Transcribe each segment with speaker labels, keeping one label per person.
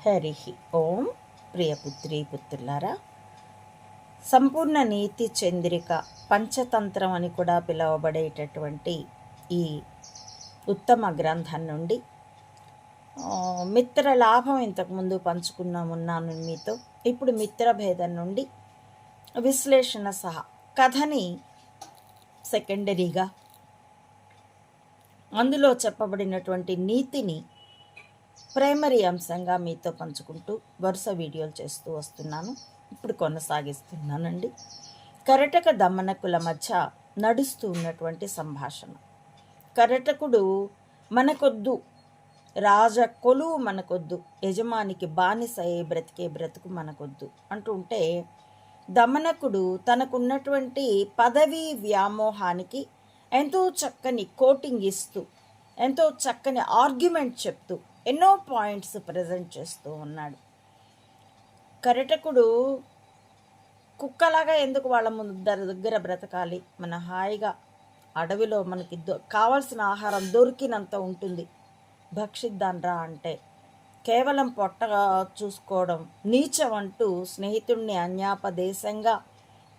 Speaker 1: హరి ఓం. ప్రియపుత్రి పుత్రులారా సంపూర్ణ నీతి చంద్రిక పంచతంత్రం అని కూడా పిలువబడేటటువంటి ఈ ఉత్తమ గ్రంథం నుండి మిత్ర లాభం ఇంతకుముందు పంచుకున్నామున్నాను మీతో. ఇప్పుడు మిత్ర భేదం నుండి విశ్లేషణ సహా కథని సెకండరీగా అందులో చెప్పబడినటువంటి నీతిని ప్రైమరీ అంశంగా మీతో పంచుకుంటూ వరుస వీడియోలు చేస్తూ వస్తున్నాను. ఇప్పుడు కొనసాగిస్తున్నానండి. కరటక దమనకుల మధ్య నడుస్తూ ఉన్నటువంటి సంభాషణ. కరటకుడు మనకొద్దు. రాజ కొలువు మనకొద్దు. యజమానికి బానిస అయ్యే బ్రతికే బ్రతుకు మనకొద్దు అంటుంటే దమనకుడు తనకున్నటువంటి పదవీ వ్యామోహానికి ఎంతో చక్కని కోటింగ్ ఇస్తూ ఎంతో చక్కని ఆర్గ్యుమెంట్ చెప్తూ ఎన్నో పాయింట్స్ ప్రజెంట్ చేస్తూ ఉన్నాడు. కరటకుడు కుక్కలాగా ఎందుకు వాళ్ళ ముందు దర- దగ్గర బ్రతకాలి? మన హాయిగా అడవిలో మనకి దొ- కావాల్సిన ఆహారం దొరికినంత ఉంటుంది. భక్షిద్దాన్రా అంటే కేవలం పొట్టగా చూసుకోవడం నీచం అంటూ స్నేహితుడిని అన్యాపదేశంగా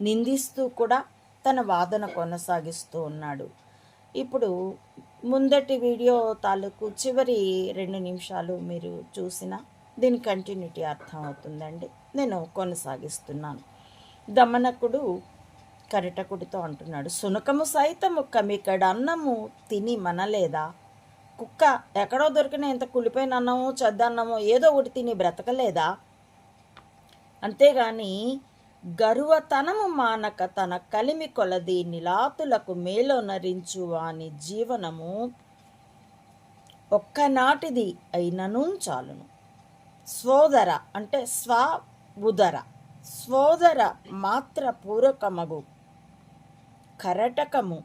Speaker 1: నిందిస్తూ కూడా తన వాదన కొనసాగిస్తూ ఉన్నాడు. ఇప్పుడు ముందటి వీడియో తాలూకు చివరి రెండు నిమిషాలు మీరు చూసిన దీని కంటిన్యూటీ అర్థం అవుతుందండి. నేను కొనసాగిస్తున్నాను. దమనకుడు కరటకుడితో అంటున్నాడు సునకము సైతము కమికడ అన్నము తిని మనలేదా? కుక్క ఎక్కడో దొరికిన ఎంత కులిపోయిన అన్నమో చెద్దన్నమో ఏదో ఒకటి తిని బ్రతకలేదా? అంతేగాని గరువతనము మానక తన కలిమి కొలది నిలాతులకు మేలొనరించు వాని జీవనము ఒక్కనాటిది అయినను చాలును. సోదర అంటే స్వ ఉదర సోదర మాత్ర పూరకమగు. కరటకము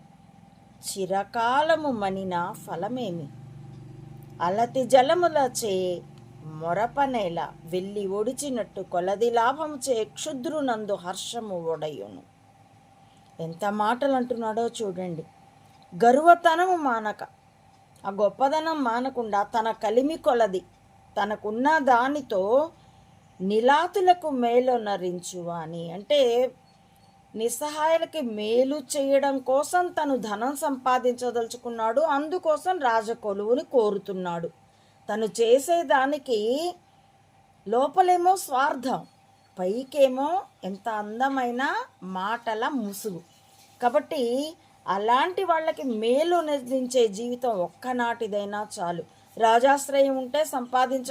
Speaker 1: చిరకాలము మనిన ఫలమేమి? అలతి జలములచే మొరపనేల వెళ్ళి ఒడిచినట్టు కొలది లాభం చే క్షుద్రునందు హర్షము ఒడయును. ఎంత మాటలు అంటున్నాడో చూడండి. గర్వతనము మానక. ఆ గొప్పదనం మానకుండా తన కలిమి కొలది. తనకున్న దానితో నిలాతులకు మేలొనరించు అని అంటే నిస్సహాయులకి మేలు చేయడం కోసం తను ధనం సంపాదించదలుచుకున్నాడు. అందుకోసం రాజకొలువుని కోరుతున్నాడు. తను చేసేదానికి లోపలేమో స్వార్థం పైకేమో ఎంత అందమైన మాటల ముసుగు. కాబట్టి అలాంటి వాళ్ళకి మేలు నిర్దించే జీవితం ఒక్కనాటిదైనా చాలు. రాజాశ్రయం ఉంటే సంపాదించ